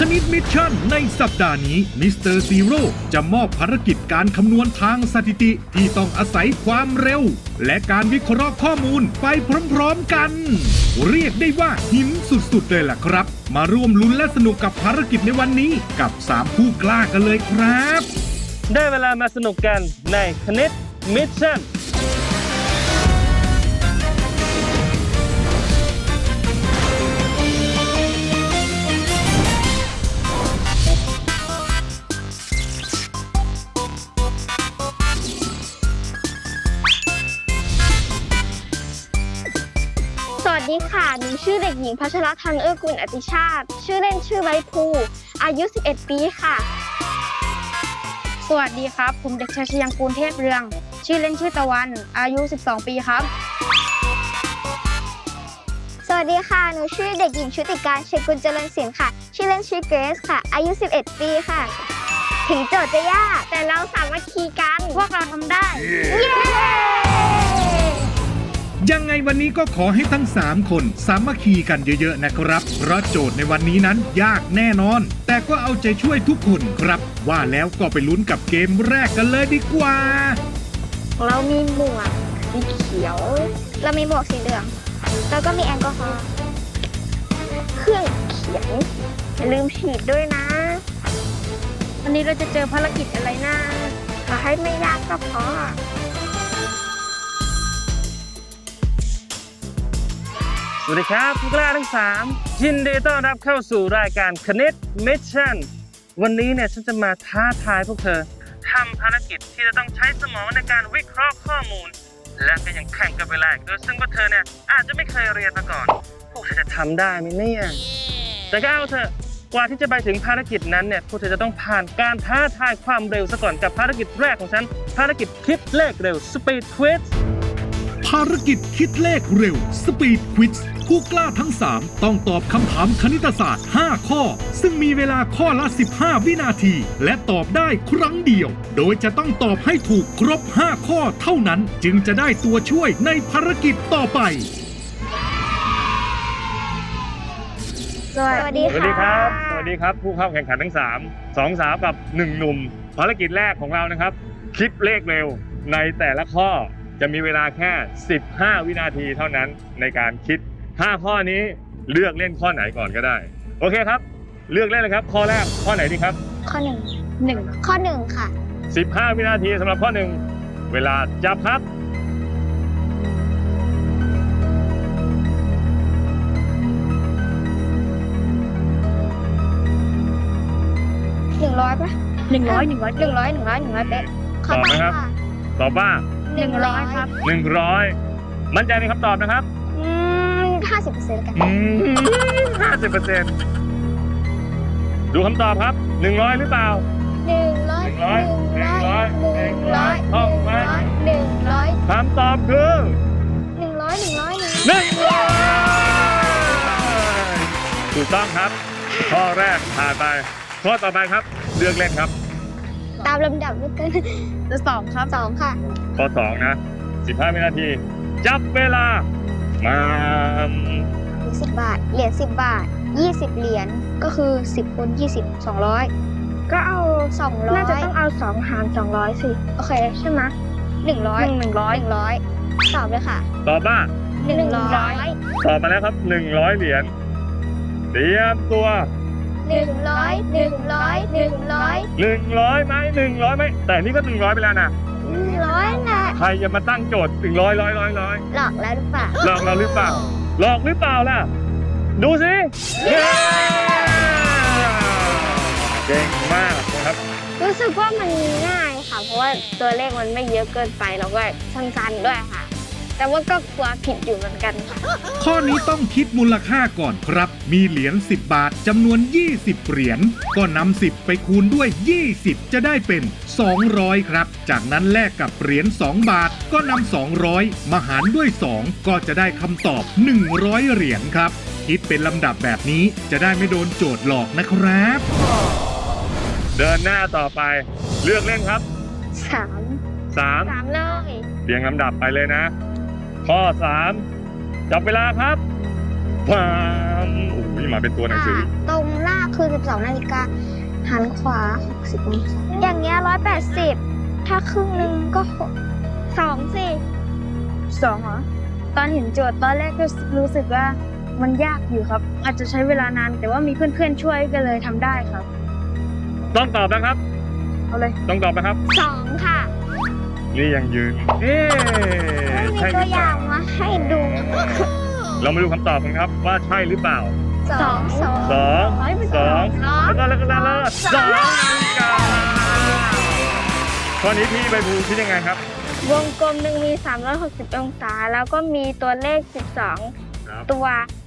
คณิตมิชชั่นในสัปดาห์นี้มิสเตอร์ซีโร่จะมอบภารกิจการคำนวณทางสถิติที่ต้องอาศัยความเร็ว และการวิเคราะห์ข้อมูลไปพร้อมๆกัน เรียกได้ว่าหินสุดๆเลยล่ะครับ มาร่วมลุ้นและสนุกกับภารกิจในวันนี้กับ 3 ผู้กล้ากันเลยครับ ได้เวลามาสนุกกันในคณิตมิชชั่น ดีค่ะ หนูชื่อเด็กหญิงพัชรทันเอื้อกุลอติชาติ ชื่อเล่นชื่อใบพลูอายุ 11 ปีค่ะ สวัสดีครับ ผมเด็กชายชยังกูลเทพเรือง ชื่อเล่นชื่อตะวัน อายุ 12 ปีครับ สวัสดีค่ะ หนูชื่อเด็กหญิงชุติการเชยกุลเจริญศิลป์ค่ะ ชื่อเล่นชื่อเกรซค่ะ อายุ 11 ปีค่ะ ถึงโจทย์จะยาก แต่เราสามัคคีกัน พวกเราทำได้ เย้ ยังไงวันนี้ก็ขอให้ทั้ง 3 คนสามัคคีกันเยอะๆนะครับ เพราะโจทย์ในวันนี้นั้นยากแน่นอน แต่ก็เอาใจช่วยทุกคนครับ ว่าแล้วก็ไปลุ้นกับเกมแรกกันเลยดีกว่า เรามีหมวกสีเขียว เรามีหมวกสีเหลือง แล้วก็มีแอลกอฮอล์เครื่องเขียนอย่าลืมฉีดด้วยนะ วันนี้เราจะเจอภารกิจอะไรนะขอให้ไม่ยากก็พอ สวัสดีครับผู้กล้าทั้ง 3 ยินดีต้อนรับเข้าสู่รายการคณิตมิชชั่นวันนี้เนี่ยฉันจะมาท้าทายพวกเธอทำภารกิจที่จะต้องใช้สมองในการวิเคราะห์ข้อมูล และก็ยังแข่งกับเวลาอีกด้วยซึ่งพวกเธอเนี่ยอาจจะไม่เคยเรียนมาก่อน พวกเธอจะทำได้ไหมเนี่ยแต่ก็เอาเถอะกว่าที่จะไปถึงภารกิจนั้นเนี่ยพวกเธอจะต้องผ่านการท้าทายความเร็วซะก่อนกับภารกิจแรกของฉัน ภารกิจคิดเลขเร็ว Speed Quiz ภารกิจคิดเลขเร็ว Speed Quiz ผู้กล้าทั้ง 3 ต้องตอบคำถามคณิตศาสตร์ 5 ข้อ ซึ่งมีเวลาข้อละ 15 วินาที และตอบได้ครั้งเดียว โดยจะต้องตอบให้ถูกครบ 5 ข้อเท่านั้นจึงจะได้ตัวช่วยในภารกิจต่อไป สวัสดีสวัสดีคค่ะรับ สวัสดีครับ ผู้เข้าแข่งขันทั้ง 3 2 สาวกับ 1 หนุ่ม ภารกิจแรกของเรานะครับ คิดเลขเร็วในแต่ละข้อจะมีเวลาแค่ 15 วินาทีเท่านั้นในการคิด 5ข้อนี้เลือกเล่นข้อไหนก่อนก็ได้ โอเคครับ เลือกเล่นเลยครับ ข้อแรกข้อไหนดีครับ ข้อหนึ่งหนึ่งข้อหนึ่งค่ะ 15 วินาทีสำหรับข้อ1เวลาจับครับ หนึ่งร้อยปะหนึ่งร้อยหนึ่งร้อยหนึ่งร้อยหนึ่งร้อยหนึ่งร้อยเป๊ะขอตอบไหมครับะตอบว่า หนึ่งร้อยครับ 100 มั่นใจในคำตอบนะครับ อืมห้าสิบเปอร์เซ็นต์กันอืม50%ดูคำตอบครับ100หรือเปล่า หนึ่งร้อยหนึ่งร้อยหนึ่งร้อยหหนึ่นึ่งงร้ร้ออยยท่องไหมหนึ่งร้อยคำตอบคือหนึ่งร้อยหนึ่งร้อยหนึ่งร้อยหนึ่งร้อยถูกต้องครับ ข้อแรกผ่านไป ข้อต่อไปครับ เลือกเล่นครับ ตามลำดับแล้วกันจะสองครับ สองค่ะ ข้อ2นะ 15วินาที จับเวลา มาสิบบาท เหรียญสิบบาทยี่สิบเหรียญก็คือสิบคูณยี่สิบสองร้อยก็เอาสองร้อยน่าจะต้องเอาสองหารสองร้อยสิ โอเค ใช่ไหมหนึ่งร้อยหนึ่งหนึ่งร้อยหนึ่งร้อยตอบเลยค่ะ ตอบว่าหนึ่งร้อยตอบมาแล้วครับ100เหรียญเตรียมตัวหนึ่งร้อยหนึ่งร้อยหนึ่งร้อย100ไหม100ไหมแต่นี่ก็100ไปแล้วนะหนึ่ง ร้อยนะใครจะมาตั้งโจทย์ถึงร้อยร้อยร้อยร้อยหลอกแล้วหรือเปล่าหลอกเราหรือเปล่าหลอกหรือเปล่าล่ะ ดูสิเย้เก่งมากนะครับรู้สึกว่ามันง่ายค่ะ เพราะว่าตัวเลขมันไม่เยอะเกินไปแล้วก็สั้นๆด้วยค่ะ แต่ว่าก็กลัวผิดอยู่เหมือนกันค่ะข้อนี้ต้องคิดมูลค่าก่อนครับ มีเหรียญ10 บาทจำนวน 20 เหรียญก็นำ10 ไปคูณด้วย 20 จะได้เป็น 200 ครับ จากนั้นแลกกับเหรียญ2บาทก็นำ200 มาหารด้วย 2 ก็จะได้คำตอบ 100 เหรียญครับ คิดเป็นลำดับแบบนี้จะได้ไม่โดนโจทย์หลอกนะครับ เดินหน้าต่อไป เลือกเล่นครับ สาม3สามเลย เรียงลำดับไปเลยนะ ข้อ3จับเวลาครับพามโอ้ยมาเป็นตัวหนังสือค่ะตรงหน้าคือ 12 นาฬิกา หันขวา 60องศาอย่างเงี้ย180 ถ้าครึ่งหนึ่งก็หกสองสิสองเหรอ ตอนเห็นโจทย์ตอนแรกก็รู้สึกว่ามันยากอยู่ครับ อาจจะใช้เวลานานแต่ว่ามีเพื่อนๆช่วยก็เลยทำได้ครับ ต้องตอบนะครับ เอาเลย ต้องตอบนะครับ สองค่ะ นี่ยังยืนเอ๊ะไม่มีใช่หตัรืวออเปย่าล่างมาให้ดูเรามาดูคำตอบกันครับว่าใช่หรือเปล่าสองสองสองร้อยเป็นสองสองแล้วก็แล้วก็แล้วก็สองนาฬิกาข้อนี้พี่ใบภูคิดยังไงครับ วงกลมหนึ่งมี 360 องศา แล้วก็มีตัวเลขครับ12 ตัว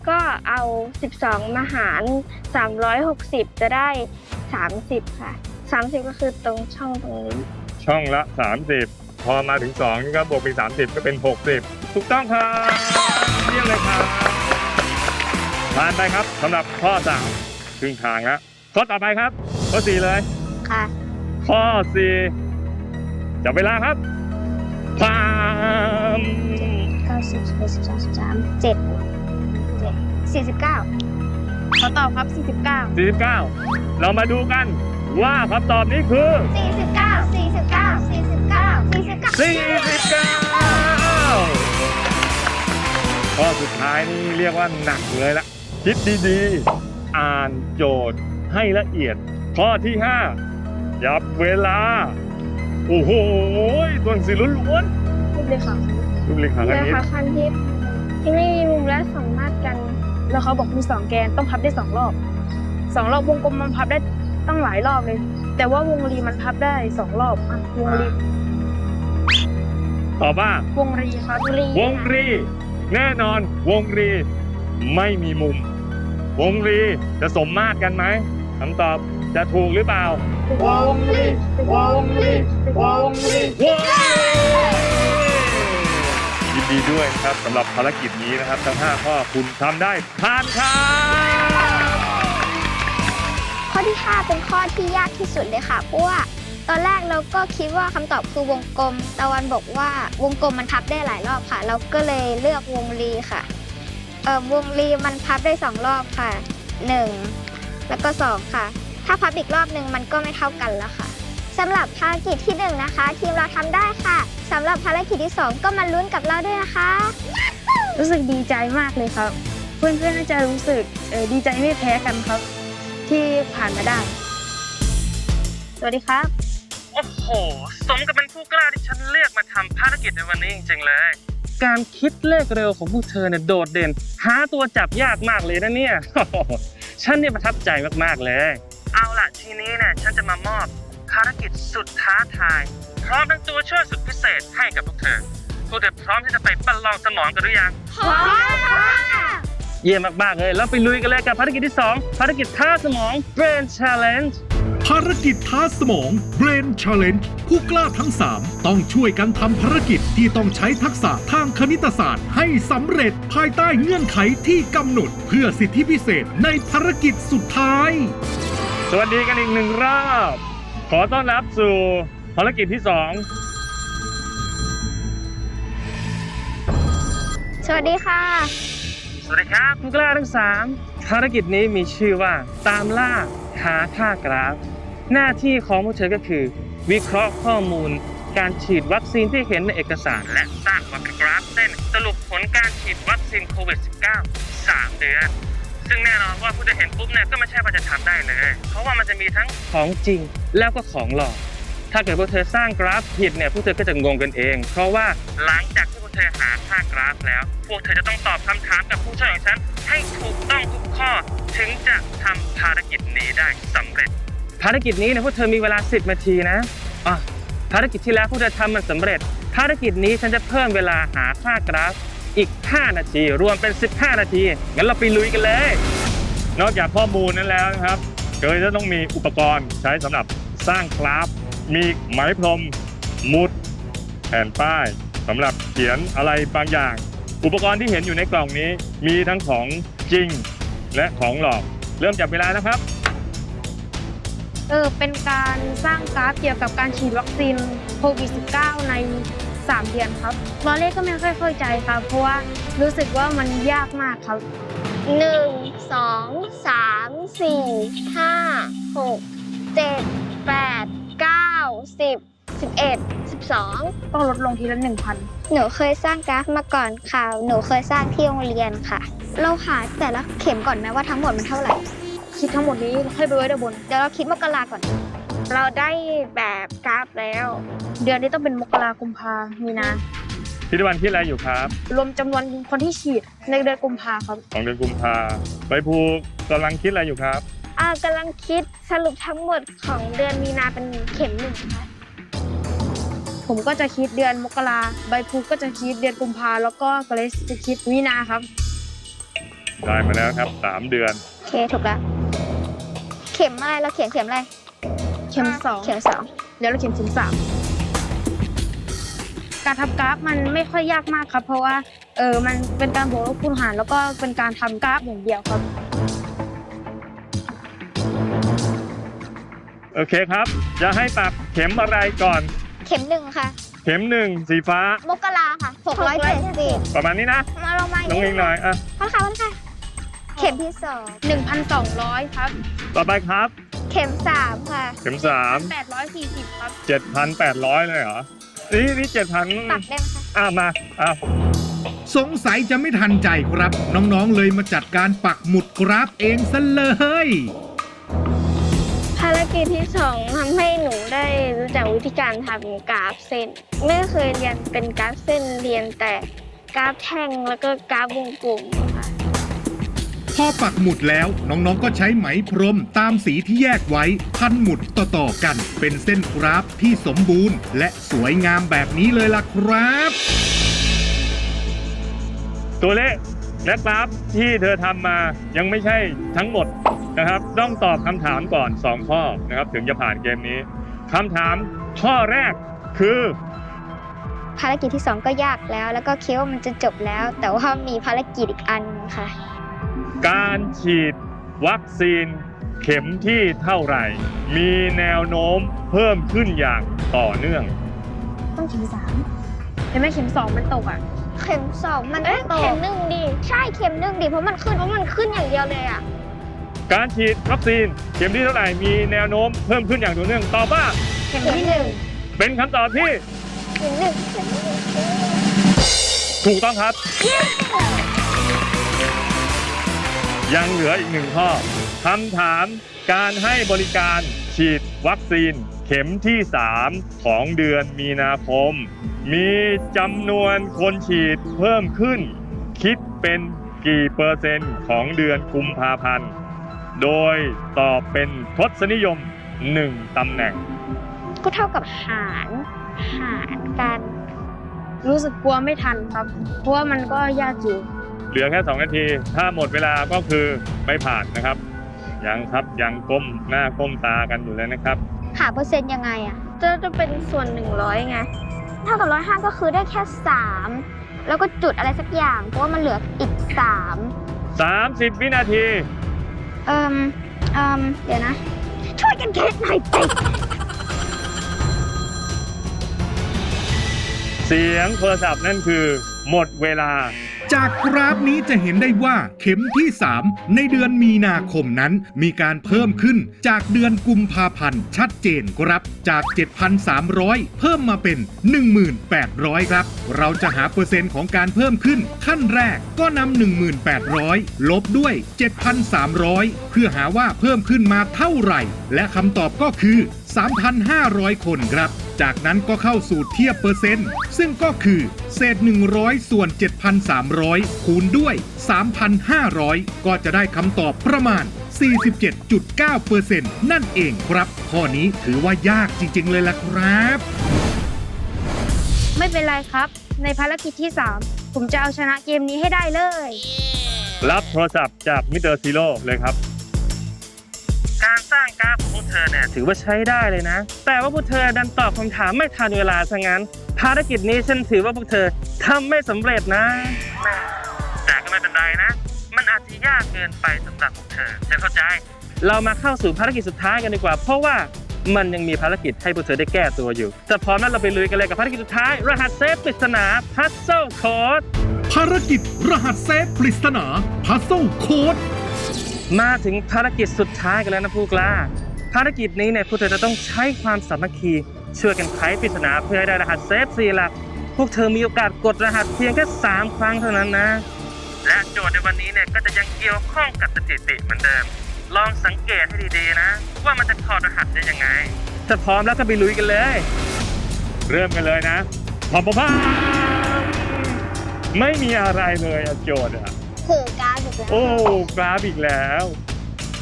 ก็เอา 12 มาหาร 360 จะได้ 30 ค่ะ 30 ก็คือตรงช่องตรงนี้ ช่องละ 30 พอมาถึง2นี่ก็บวกเป็น30 ก็เป็น 60 ถูกต้องครับเยี่ยมเลยครับผ่านไปครับสำหรับข้อ3ครึ่งทางแล้วข้อต่อไปครับ ข้อ 4 เลย ค่ะ ข้อ 4 จับเวลาครับพาม90 12 13 7 49ขอตอบครับ49 49 เรามาดูกันว่าคำตอบนี้คือ 49 49 49 49 49ข้อสุดท้ายนี่เรียกว่าหนักเลยละคิดดีๆ อ่านโจทย์ให้ละเอียด ข้อที่5ยับเวลา โอ้โหตัวหนังสือล้วนรูปเลยค่ะๆรูปเลขาคเลณิต ขาคันทิพย์ที่ไม่มีมุมและสามารถกัน แล้วเขาบอกมีสองแกนต้องพับได้สองรอบสองรอบวงกลมมันพับได้ตั้งหลายรอบเลย แต่ว่าวงรีมันพับได้สองรอบอะวงรี ตอบว่า วงรีครับรีวงรี แน่นอนวงรี ไม่มีมุม วงรีจะสมมาตรกันไหมคำตอบจะถูกหรือเปล่าวงรีวงรีวงรีว้าวยินดีด้วยนะครับสำหรับภารกิจนี้นะครับ ทั้ง 5 ข้อคุณทำได้ผ่านครับข้อที่ 5 เป็นข้อที่ยากที่สุดเลยค่ะเพราะว่า ตอนแรกเราก็คิดว่าคำตอบคือวงกลม ตะวันบอกว่าวงกลมมันพับได้หลายรอบค่ะ เราก็เลยเลือกวงรีค่ะเอ่อวงรีมันพับได้สองรอบค่ะ1แล้วก็สองค่ะ ถ้าพับอีกรอบหนึ่งมันก็ไม่เท่ากันแล้วค่ะสำหรับภารกิจที่หนึ่งนะคะ ทีมเราทำได้ค่ะสำหรับภารกิจที่สองก็มาลุ้นกับเราด้วยนะคะ รู้สึกดีใจมากเลยครับ เพื่อนๆน่าจะรู้สึกเอ่อดีใจไม่แพ้กันครับ ที่ผ่านมาได้ สวัสดีครับ โอ้โห สมกับเป็นผู้กล้าที่ฉันเลือกมาทำภารกิจในวันนี้จริงๆเลย การคิดเลขเร็วของพวกเธอเนี่ยโดดเด่น หาตัวจับยากมากเลยนะเนี่ย ฉันเนี่ยประทับใจมากๆเลย เอาล่ะทีนี้เนี่ยฉันจะมามอบภารกิจสุดท้าทาย พร้อมทั้งตัวช่วยสุดพิเศษให้กับพวกเธอ พวกเธอพร้อมที่จะไปประลองสมองกันหรือยัง พร้อมค่ะเยี่ยมมากๆเลย แล้วไปลุยกันเลยกับภารกิจที่ 2 ภารกิจท่าสมอง Brain Challenge ภารกิจท้าสมอง Brain Challenge ผู้กล้าทั้ง 3 ต้องช่วยกันทำภารกิจที่ต้องใช้ทักษะทางคณิตศาสตร์ ให้สำเร็จภายใต้เงื่อนไขที่กำหนด เพื่อสิทธิพิเศษในภารกิจสุดท้าย สวัสดีกันอีกหนึ่งรอบ ขอต้อนรับสู่ภารกิจที่สวัสดีค่ะ2สวัสดีครับผู้กล้าทั้ง3ภารกิจนี้มีชื่อว่าตามล่าหาค่ากราฟ หน้าที่ของพวกเธอก็คือ วิเคราะห์ข้อมูล การฉีดวัคซีนที่เห็นในเอกสาร และสร้างวัคกราฟเส้นสรุปผลการฉีดวัคซีนโควิด -19 3 เดือน ซึ่งแน่นอนว่าผู้จะเห็นปุ๊บเนี่ยก็ไม่ใช่ว่าจะทำได้เลย เพราะว่ามันจะมีทั้งของจริงแล้วก็ของหลอกถ้าเกิดพวกเธอสร้างกราฟผิดเนี่ยพวกเธอก็จะงงกันเอง เพราะว่าหลังจากที่พวกเธอหาค่ากราฟแล้ว พวกเธอจะต้องตอบคำถามกับผู้ช่วยของฉันให้ถูกต้องทุกข้อ ถึงจะทำภารกิจนี้ได้สำเร็จ ภารกิจนี้นี่ยพวกเธอมีเวลา 10 นาทีนะอะภารกิจที่แล้วพวกเธอทำมันสำเร็จ ภารกิจนี้ฉันจะเพิ่มเวลาหาค่ากราฟอีก 5 นาที รวมเป็น 15 นาที งั้นเราไปลุยกันเลย นอกจากข้อมูลนั้นแล้วนะครับเกยจะต้องมีอุปกรณ์ใช้สำหรับสร้างกราฟ มีไหมพรม มุด แผ่นป้ายสำหรับเขียนอะไรบางอย่าง อุปกรณ์ที่เห็นอยู่ในกล่องนี้ มีทั้งของจริงและของหลอก เริ่มจับเวลานะครับ เออเป็นการสร้างกราฟเกี่ยวกับการฉีดวัคซีนโควิด -19 ใน 3 เดือนครับตอนแรกก็ไม่ค่อยเข้าใจครับ เพราะว่ารู้สึกว่ามันยากมากครับหนึ่งสองสามสี่ห้าหกเจ็ดแปดเก้าสิบสิบเอ็ดสิบสองต้องลดลงทีละหนึ่งพันหนูเคยสร้างกราฟมาก่อนค่ะ หนูเคยสร้างที่โรงเรียนค่ะ เราหาแต่ละเข็มก่อนไหมว่าทั้งหมดมันเท่าไหร่ คิดทั้งหมดนี้ให้ไปไว้ด้านบน เดี๋ยวเราคิดมกราก่อน เราได้แบบกราฟแล้ว เดือนนี้ต้องเป็นมกรากุมภามีนาพิธีวันคิดอะไรอยู่ครับ รวมจำนวนคนที่ฉีดในเดือนกุมภาครับของเดือนกุมภาใบภูกำลังคิดอะไรอยู่ครับ อ่ากำลังคิดสรุปทั้งหมดของเดือนมีนาเป็นเข็มหนึ่งค่ะผมก็จะคิดเดือนมกราใบพลูก็จะคิดเดือนกุมภาแล้วก็เกรซจะคิดมีนาครับ ได้มาแล้วครับสามเดือน โอเคถูกแล้วเข็มอะไรเราเขียนเข็มอะไรเข็มสองเข็มสองเดี๋ยวเราเข็มเข็มสามการทำกราฟมันไม่ค่อยยากมากครับ เพราะว่าเออมันเป็นการบวกลบคูณหาร แล้วก็เป็นการทำกราฟอย่างเดียวครับโอเคครับ จะให้ปักเข็มอะไรก่อน เข็มหนึ่งค่ะ เข็มหนึ่งสีฟ้า มกราค่ะหกร้อยเจ็ดสิบประมาณนี้นะ มาลงมาน้องเองหน่อยอะพันค่ะพันค่ะ เข็มที่สอง1,200 ครับ ต่อไปครับ เข็มสามค่ะเข็มสาม840 ครับเจ็ดพันแปดร้อยเลยเหรอ นี่นี่เจ็ดพันปักได้ไหมคะอะมาอะสงสัยจะไม่ทันใจครับ น้องๆเลยมาจัดการปักหมุดกราฟเองซะเลย ภารกิจที่สองทำให้หนูได้รู้จักวิธีการทำกราฟเส้น ไม่เคยเรียนเป็นกราฟเส้นเรียนแต่กราฟแท่งแล้วก็กราฟวงกลมค่ะพ อปักหมุดแล้ว น้องๆก็ใช้ไหมพรมตามสีที่แยกไว้พันหมุดต่อๆกัน เป็นเส้นกราฟที่สมบูรณ์ และสวยงามแบบนี้เลยล่ะครับ ตัวเลขและกราฟที่เธอทำมายังไม่ใช่ทั้งหมดนะครับ ต้องตอบคำถามก่อน 2 ข้อนะครับ ถึงจะผ่านเกมนี้คำถามข้อแรกคือ ภารกิจที่สองก็ยากแล้ว แล้วก็คิดว่ามันจะจบแล้ว แต่ว่ามีภารกิจอีกอันหนึ่งค่ะ การฉีดวัคซีนเข็มที่เท่าไหร่ มีแนวโน้มเพิ่มขึ้นอย่างต่อเนื่อง ต้องเข็มสามเห็นไหมเข็มสองมันตกอะ เข็มสองมันเข็มหนึ่งดี ใช่เข็มหนึ่งดีเพราะมันขึ้นเพราะมันขึ้นอย่างเดียวเลยอะการฉีดวัคซีนเข็มที่เท่าไหร่มีแนวโน้มเพิ่มขึ้นอย่างต่อเนื่องตอบว่าเข็มที่หนึ่งเป็นคำตอบที่เข็มหนึ่งเข็มหนึ่งถูกต้องครับยั ยังเหลืออีกหนึ่งข้อคำถามการให้บริการฉีดวัคซีนเข็มที่ 3 ของเดือนมีนาคม มีจำนวนคนฉีดเพิ่มขึ้น คิดเป็นกี่เปอร์เซ็นต์ของเดือนกุมภาพันธ์ โดยตอบเป็นทศนิยม 1ตำแหน่ง ก็เท่ากับหารหารกัน รู้สึกกลัวไม่ทันครับ เพราะว่ามันก็ยากอยู่ เหลือแค่2นาที ถ้าหมดเวลาก็คือไม่ผ่านนะครับ ยังครับยังก้มหน้าก้มตากันอยู่เลยนะครับ หาเปอร์เซ็นต์ยังไงอะจะจะเป็นส่วนหนึ่งร้อยไงเท่ากับร้อยห้าก็คือได้แค่สามแล้วก็จุดอะไรสักอย่าง เพราะว่ามันเหลืออีกสาม30 วินาทีเอิมเอิมเดี๋ยวนะ ช่วยกันคิดหน่อยสิเสียงโทรศัพท์นั่นคือ หมดเวลา จากกราฟนี้จะเห็นได้ว่าเข็มที่ 3 ในเดือนมีนาคมนั้น มีการเพิ่มขึ้นจากเดือนกุมภาพันธ์ชัดเจนครับ จาก 7,300 เพิ่มมาเป็น 1,800 ครับ เราจะหาเปอร์เซ็นต์ของการเพิ่มขึ้น ขั้นแรกก็นำ1,800 ลบด้วย 7,300 เพื่อหาว่าเพิ่มขึ้นมาเท่าไหร่ และคำตอบก็คือ 3,500 คนครับ จากนั้นก็เข้าสู่เทียบเปอร์เซ็นต์ ซึ่งก็คือ เศษ 100 ส่วน 7,300 คูณด้วย 3,500 ก็จะได้คำตอบประมาณ 47.9%นั่นเองครับ ข้อนี้ถือว่ายากจริง ๆ เลยล่ะครับ ไม่เป็นไรครับ ในภารกิจที่ 3 ผมจะเอาชนะเกมนี้ให้ได้เลย รับโทรศัพท์จากมิเตอร์ซีโร่เลยครับ เธอเนี่ยถือว่าใช้ได้เลยนะ แต่ว่าพวกเธอดันตอบคำถามไม่ทันเวลาซะงั้น ภารกิจนี้ฉันถือว่าพวกเธอทำไม่สำเร็จนะแม่แต่ก็ไม่เป็นไรนะ มันอาจจะยากเกินไปสำหรับพวกเธอฉันเข้าใจ เรามาเข้าสู่ภารกิจสุดท้ายกันดีกว่า เพราะว่ามันยังมีภารกิจให้พวกเธอได้แก้ตัวอยู่แต่พร้อมนั้นเราไปลุยกันเลยกับภารกิจสุดท้าย รหัสเซฟปริศนาพัซเซิลโค้ด ภารกิจรหัสเซฟปริศนา Puzzle Code มาถึงภารกิจสุดท้ายกันแล้วนะผู้กล้า ภารกิจนี้เนี่ยพวกเธอจะต้องใช้ความสามัคคีช่วยกันไขปริศนาเพื่อให้ได้รหัสเซฟสี่หลัก พวกเธอมีโอกาสกดรหัสเพียงแค่ 3 ครั้งเท่านั้นนะ และโจทย์ในวันนี้เนี่ยก็จะยังเกี่ยวข้องกับสถิติเหมือนเดิม ลองสังเกตให้ดีๆนะ ว่ามันจะถอดรหัสได้ยังไง ถ้าพร้อมแล้วก็ไปลุยกันเลย เริ่มกันเลยนะพอมพามไม่มีอะไรเลยอะโจทย์อะคือกราฟอีกแล้ว โอ้กราฟอีกแล้ว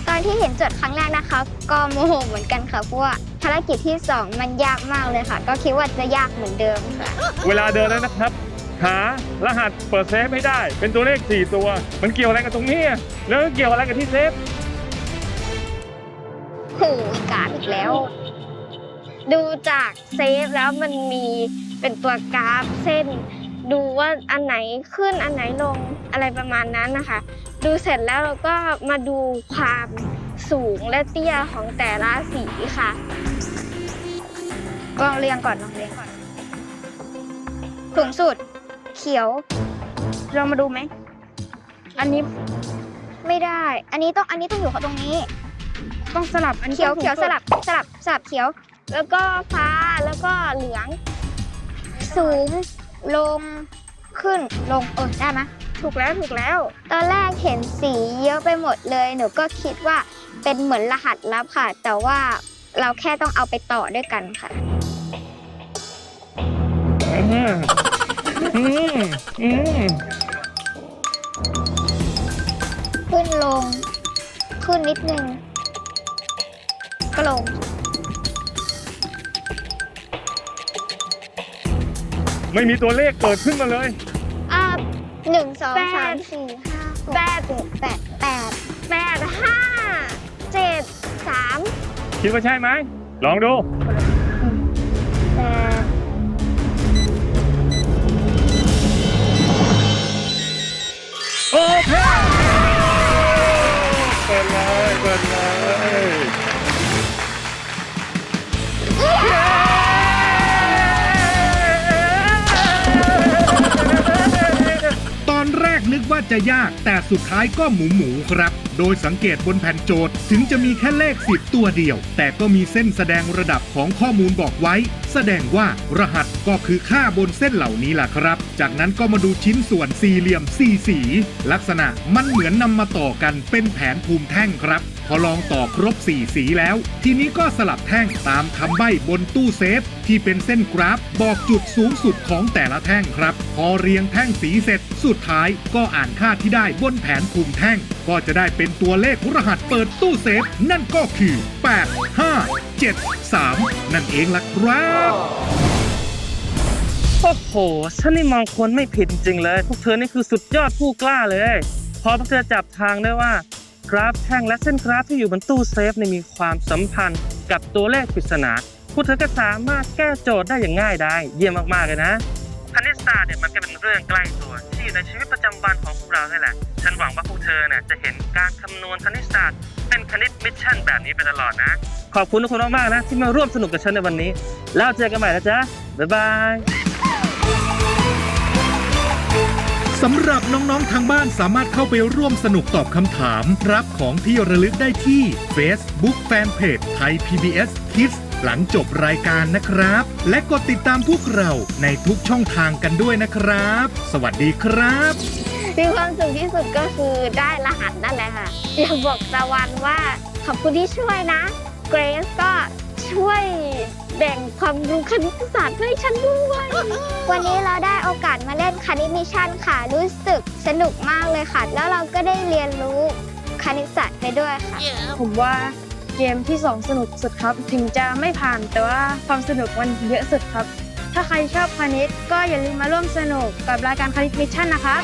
ตอนที่เห็นโจทย์ครั้งแรกนะคะก็โมโหเหมือนกันค่ะเพราะว่าภารกิจที่ 2 มันยากมากเลยค่ะ ก็คิดว่าจะยากเหมือนเดิมค่ะ เวลาเดินแล้วนะครับ หารหัสเปิดเซฟให้ได้ เป็นตัวเลข 4 ตัว มันเกี่ยวอะไรกับตรงนี้อะแล้วเกี่ยวอะไรกับที่เซฟ โหกราฟอีกแล้ว ดูจากเซฟแล้วมันมีเป็นตัวกราฟเส้น ดูว่าอันไหนขึ้นอันไหนลงอะไรประมาณนั้นนะคะ ดูเสร็จแล้วเราก็มาดูความสูงและเตี้ยของแต่ละสีค่ะลองเรียงก่อนลองเรียงก่อนสูงสุด เขียว เรามาดูไหม อันนี้ไม่ได้ อันนี้ต้องอันนี้ต้องอยู่เขาตรงนี้ ต้องสลับอันนี้เขียวต้องเขียวสูสงลับสลับสลับเขียว แล้วก็ฟ้าแล้วก็เหลือง สูงลงขึ้นลงเออได้ไหมย ถูกแล้วถูกแล้ว ตอนแรกเห็นสีเยอะไปหมดเลย หนูก็คิดว่าเป็นเหมือนรหัสลับค่ะ แต่ว่าเราแค่ต้องเอาไปต่อด้วยกันค่ะ อืมอืมอืมขึ้นลง ขึ้นนิดนึงก็ลง ไม่มีตัวเลขเกิดขึ้นมาเลยอ่า หนึ่งสองแปด สามสี่ห้าหกแปดเจ็ดแปดแปดแปดห้าเจ็ดสามคิดว่าใช่ไหมลองดู นึกว่าจะยากแต่สุดท้ายก็หมูหมูครับ โดยสังเกตบนแผ่นโจทย์ถึงจะมีแค่เลขสิบตัวเดียว แต่ก็มีเส้นแสดงระดับของข้อมูลบอกไว้แสดงว่ารหัสก็คือค่าบนเส้นเหล่านี้ล่ะครับ จากนั้นก็มาดูชิ้นส่วนสี่เหลี่ยมสี่สี ลักษณะมันเหมือนนำมาต่อกันเป็นแผนภูมิแท่งครับ พอลองต่อครบ4สีแล้ว ทีนี้ก็สลับแท่งตามคำใบ้บนตู้เซฟ ที่เป็นเส้นกราฟบอกจุดสูงสุดของแต่ละแท่งครับ พอเรียงแท่งสีเสร็จ สุดท้ายก็อ่านค่าที่ได้บนแผนภูมิแท่ง ก็จะได้เป็นตัวเลขรหัสเปิดตู้เซฟ นั่นก็คือ 8 5 7 3 นั่นเองล่ะครับโอ้โหฉันนี่มองคนไม่ผิดจริงๆเลย พวกเธอนี่คือสุดยอดผู้กล้าเลย พอพวกเธอจับทางได้ว่า กราฟแท่งและเส้นกราฟที่อยู่บนตู้เซฟเนี่ยมีความสัมพันธ์กับตัวเลขปริศนาพวกเธอก็สามารถแก้โจทย์ได้อย่างง่ายได้เยี่ยมมากๆเลยนะคณิตศาสตร์เนี่ยมันก็เป็นเรื่องใกล้ตัวที่อยู่ในชีวิตประจำวันของพวกเรานี่แหละ ฉันหวังว่าพวกเธอเนี่ยจะเห็นการคำนวณคณิตศาสตร์ เป็นคณิตมิชชั่นแบบนี้ไปตลอดนะ ขอบคุณทุกคนมากๆนะ ที่มาร่วมสนุกกับฉันในวันนี้ แล้วเจอกันใหม่นะจ๊ะ บ๊ายบาย สำหรับน้อง ๆ ทางบ้านสามารถเข้าไปร่วมสนุกตอบคำถาม รับของที่ระลึกได้ที่ Facebook Fanpage ไทย PBS Kids หลังจบรายการนะครับ และกดติดตามพวกเราในทุกช่องทางกันด้วยนะครับ สวัสดีครับ มีความสุขที่สุดก็คือได้รหัสนั่นแหละค่ะ อยากบอกตะวันว่าขอบคุณที่ช่วยนะ เกรซก็ช่วยแบ่งความรู้คณิตศาสตร์ให้ฉันด้วย วันนี้เราได้โอกาสมาเล่นคณิตมิชชั่นค่ะ รู้สึกสนุกมากเลยค่ะ แล้วเราก็ได้เรียนรู้คณิตศาสตร์ไปด้วยค่ะ ผมว่าเกมที่ 2 สนุกสุดครับ ถึงจะไม่ผ่านแต่ว่าความสนุกมันเยอะสุดครับ ถ้าใครชอบคณิตก็อย่าลืมมาร่วมสนุกกับรายการคณิตมิชชั่นนะครับ